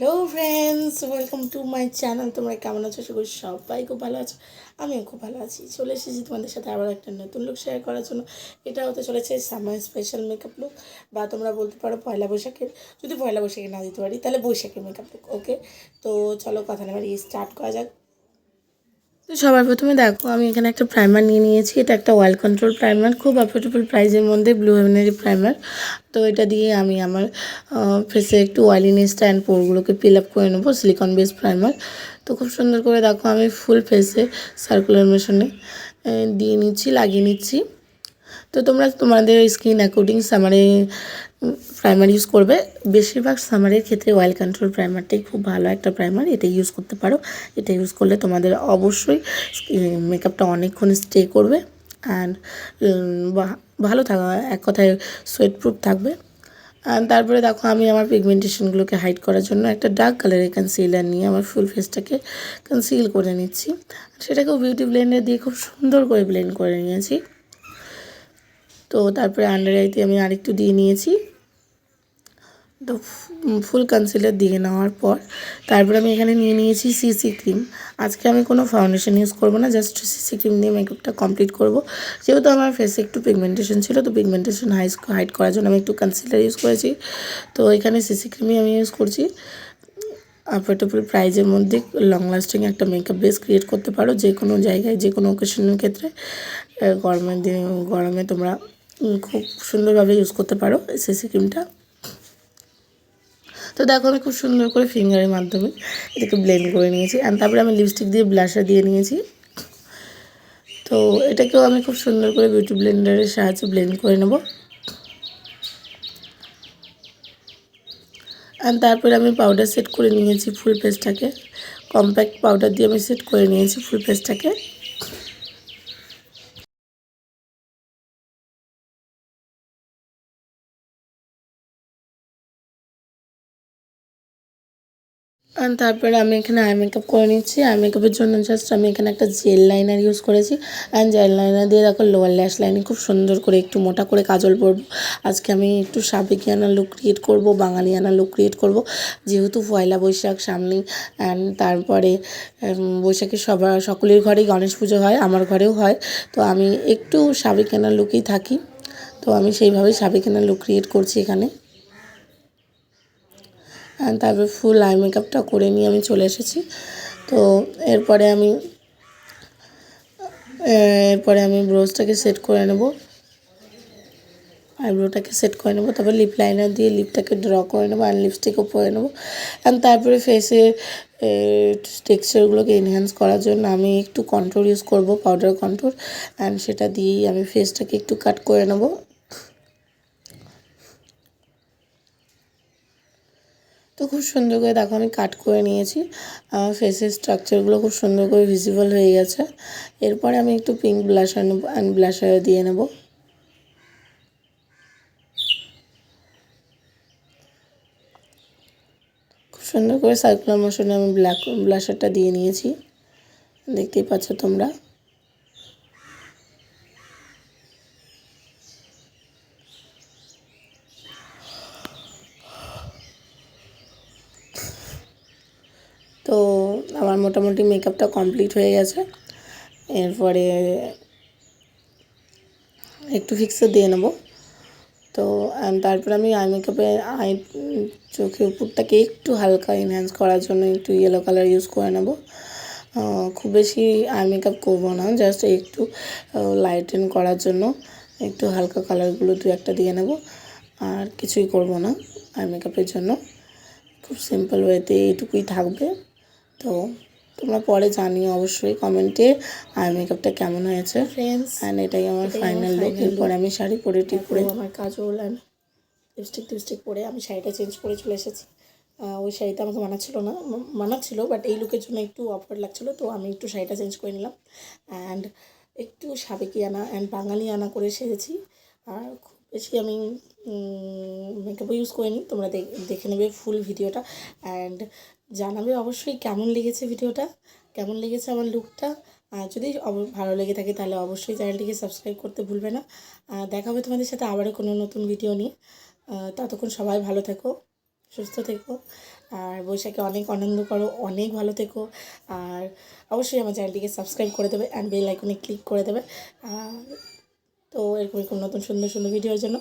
Hello friends welcome to my channel তোমরা কেমন আছো? সবাই সবাই খুব ভালো আছো। আমিও খুব ভালো আছি। চলে এসেছি তোমাদের সাথে আবার একটা নতুন লুক শেয়ার করার জন্য। এটা হতে চলেছে সামার স্পেশাল মেকআপ লুক বা তোমরা বলতে পারো পয়লা বৈশাখের। যদি পয়লা বৈশাখে না দিতে পারি, তাহলে বৈশাখের মেকআপ লুক ওকে তো চলো কথা না বাড়ি স্টার্ট করা যাক। তো সবার প্রথমে দেখো, আমি এখানে একটা প্রাইমার নিয়ে নিয়েছি। এটা একটা অয়েল কন্ট্রোল প্রাইমার খুব অ্যাফোর্ডেবল প্রাইসের মধ্যে ব্লু হেভেনারি প্রাইমার তো এটা দিয়ে আমি আমার ফেসে একটু অয়েলিনেসটা অ্যান্ড পোরগুলোকে ফিল আপ করে নেব সিলিকন বেস প্রাইমার তো খুব সুন্দর করে দেখো, আমি ফুল ফেসে সার্কুলার মেশনে দিয়ে নিচ্ছি, লাগিয়ে নিচ্ছি। তো তোমরা তোমাদের স্কিন অ্যাকর্ডিং সামারে প্রাইমার ইউজ করবে। বেশিরভাগ সামারের ক্ষেত্রে অয়েল কন্ট্রোল প্রাইমারটাই খুব ভালো একটা প্রাইমার এটা ইউজ করতে পারো। এটা ইউজ করলে তোমাদের অবশ্যই মেকআপটা অনেকক্ষণ স্টে করবে। অ্যান্ড ভালো থাকা। এক কথায় সোয়েট প্রুফ থাকবে। তারপরে দেখো, আমি আমার পিগমেন্টেশনগুলোকে হাইড করার জন্য একটা ডার্ক কালারের কনসিলার নিয়ে আমার ফুল ফেসটাকে কনসিল করে নিচ্ছি। সেটাকেও বিউটি ব্লেন্ডার দিয়ে খুব সুন্দর করে ব্লেন্ড করে নিয়েছি। তো তারপরে আন্ডার আইতে আমি আরেকটু দিয়ে নিয়েছি। তো ফুল কনসিলার দিয়ে নেওয়ার পর তারপরে আমি এখানে নিয়ে নিয়েছি সিসি ক্রিম আজকে আমি কোনো ফাউন্ডেশন ইউজ করব না জাস্ট সিসি ক্রিম দিয়ে মেকআপটা কমপ্লিট করব। যেহেতু আমার ফেসে একটু পিগমেন্টেশন ছিল, তো পিগমেন্টেশন হাইস হাইড করার জন্য আমি একটু কনসিলার ইউজ করেছি। তো এখানে সিসি ক্রিমই আমি ইউজ করছি। অ্যাফোর্ডেবল প্রাইজের মধ্যে লং লাস্টিং একটা মেকআপ বেস ক্রিয়েট করতে পারো যে কোনো জায়গায় যে কোনো ওকেশনের ক্ষেত্রে গরমের দিন, গরমে তোমরা খুব সুন্দরভাবে ইউজ করতে পারো সিসি ক্রিমটা তো দেখো আমি খুব সুন্দর করে ফিঙ্গারের মাধ্যমে এটাকে ব্লেন্ড করে নিয়েছি অ্যান্ড তারপরে আমি লিপস্টিক দিয়ে ব্লাশার দিয়ে নিয়েছি। তো এটাকেও আমি খুব সুন্দর করে বিউটি ব্লেন্ডারের সাহায্যে ব্লেন্ড করে নেব। অ্যান্ড তারপরে আমি পাউডার সেট করে নিয়েছি ফুল পেস্টটাকে কম্প্যাক্ট পাউডার দিয়ে আমি সেট করে নিয়েছি ফুল পেস্টটাকে তারপরে আমি এখানে আই মেকআপ করে নিচ্ছি। আই মেকআপের জন্য জাস্ট আমি এখানে একটা জেল লাইনার ইউজ করেছি। অ্যান্ড জেল লাইনার দিয়ে দেখো লোয়ার ল্যাশ লাইনে খুব সুন্দর করে একটু মোটা করে কাজল পরবো। আজকে আমি একটু সাবেকিয়ানা লুক ক্রিয়েট করব, বাঙালিয়ানা লুক ক্রিয়েট করব। যেহেতু পয়লা বৈশাখ সামনেই অ্যান্ড তারপরে বৈশাখে সবার, সকলের ঘরেই গণেশ পুজো হয়, আমার ঘরেও হয়। তো আমি একটু সাবেকিয়ানা লুকেই থাকি। তো আমি সেইভাবেই সাবেকিয়ানা লুক ক্রিয়েট করছি এখানে। তারপর ফুল আই মেকআপটা করে নিয়ে আমি চলে এসেছি। তো এরপরে আমি এরপরে আমি ব্রোজটাকে সেট করে নেব। আইব্রোটাকে সেট করে নেব, তারপর লিপ লাইনার দিয়ে লিপটাকে ড্র করে নেব আর লিপস্টিকও পরে নেব। অ্যান্ড তারপরে ফেসে টেক্সচারগুলোকে এনহ্যান্স করার জন্য আমি একটু কন্ট্রোল ইউজ করব পাউডার কন্ট্রোল অ্যান্ড সেটা দিয়েই আমি ফেসটাকে একটু কাট করে নেব। তো খুব সুন্দর করে দেখো, আমি কাট করে নিয়েছি। আমার ফেসের স্ট্রাকচারগুলো খুব সুন্দর করে ভিজিবল হয়ে গেছে। এরপরে আমি একটু পিঙ্ক ব্লাশার নেব অ্যান্ড ব্লাশার দিয়ে নেব। খুব সুন্দর করে সার্কুলার মোশনে আমি ব্ল্যাক ব্লাশারটা দিয়ে নিয়েছি। দেখতেই পাচ্ছ তোমরা তো আমার মোটামুটি মেকআপটা কমপ্লিট হয়ে গেছে। এরপরে একটু ফিক্সার দিয়ে নেব। তো তারপর আমি আই মেকআপে আই চোখের উপরটাকে একটু হালকা এনহ্যান্স করার জন্য একটু ইয়েলো কালার ইউজ করে নেব। খুব বেশি আই মেকআপ করব না জাস্ট একটু লাইটেন করার জন্য একটু হালকা কালারগুলো দু একটা দিয়ে নেব। আর কিছুই করব না আই মেকআপের জন্য। খুব সিম্পল ওয়েতে এইটুকুই থাকবে। তো তোমরা পরে জানিও অবশ্যই কমেন্টে। আর মেকআপটা কেমন হয়েছে? ফ্রেন্ডস অ্যান্ড এটাই আমার ফাইনাল লুক এরপর আমি শাড়ি পরে ঠিক করে আমার কাজল অ্যান্ড লিপস্টিক টিপস্টিক পরে আমি শাড়িটা চেঞ্জ করে চলে এসেছি। ওই শাড়িটা আমাকে মানাচ্ছিল না। মানাচ্ছিল বাট এই লুকের জন্য একটু অফার লাগছিল তো আমি একটু শাড়িটা চেঞ্জ করে নিলাম। অ্যান্ড একটু সাবেকি আনা অ্যান্ড বাঙালি আনা করে সেরেছি আর খুব বেশি আমি মেকআপও ইউজ করিনি। তোমরা দেখে নেবে ফুল ভিডিওটা অ্যান্ড জানাবে অবশ্যই কেমন লেগেছে ভিডিওটা, কেমন লেগেছে আমার লুকটা আর যদি ভালো লেগে থাকে তাহলে অবশ্যই চ্যানেলটিকে সাবস্ক্রাইব করতে ভুলবে না। দেখা হবে তোমাদের সাথে আবারও কোনো নতুন ভিডিও নিয়ে। ততক্ষণ সবাই ভালো থেকো, সুস্থ থেকো। আর বৈশাখে অনেক আনন্দ করো, অনেক ভালো থেকো। আর অবশ্যই আমার চ্যানেলটিকে সাবস্ক্রাইব করে দেবে অ্যান্ড বেল আইকনে ক্লিক করে দেবে। আর তো এরকম এরকম নতুন সুন্দর সুন্দর ভিডিওর জন্য।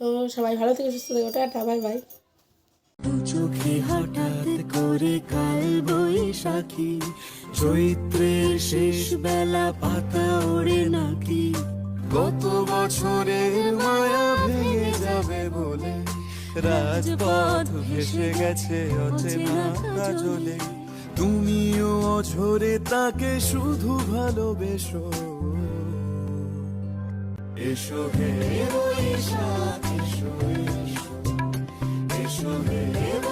তো সবাই ভালো থেকো, সুস্থ থেকো, টাটা বাই বাই দু চোখে হঠাৎ করে কাল বৈশাখী। চৈত্রের শেষ বেলা পাতা ওড়ে নাকি। গত বছরের মায়া ভেঙে যাবে বলে। রাজপথ ভেসে গেছে অচেনা কাজলে। তুমিও অঝরে তাকে শুধু ভালোবেসো। এসো হে বৈশাখ, এসো এসো। chorei.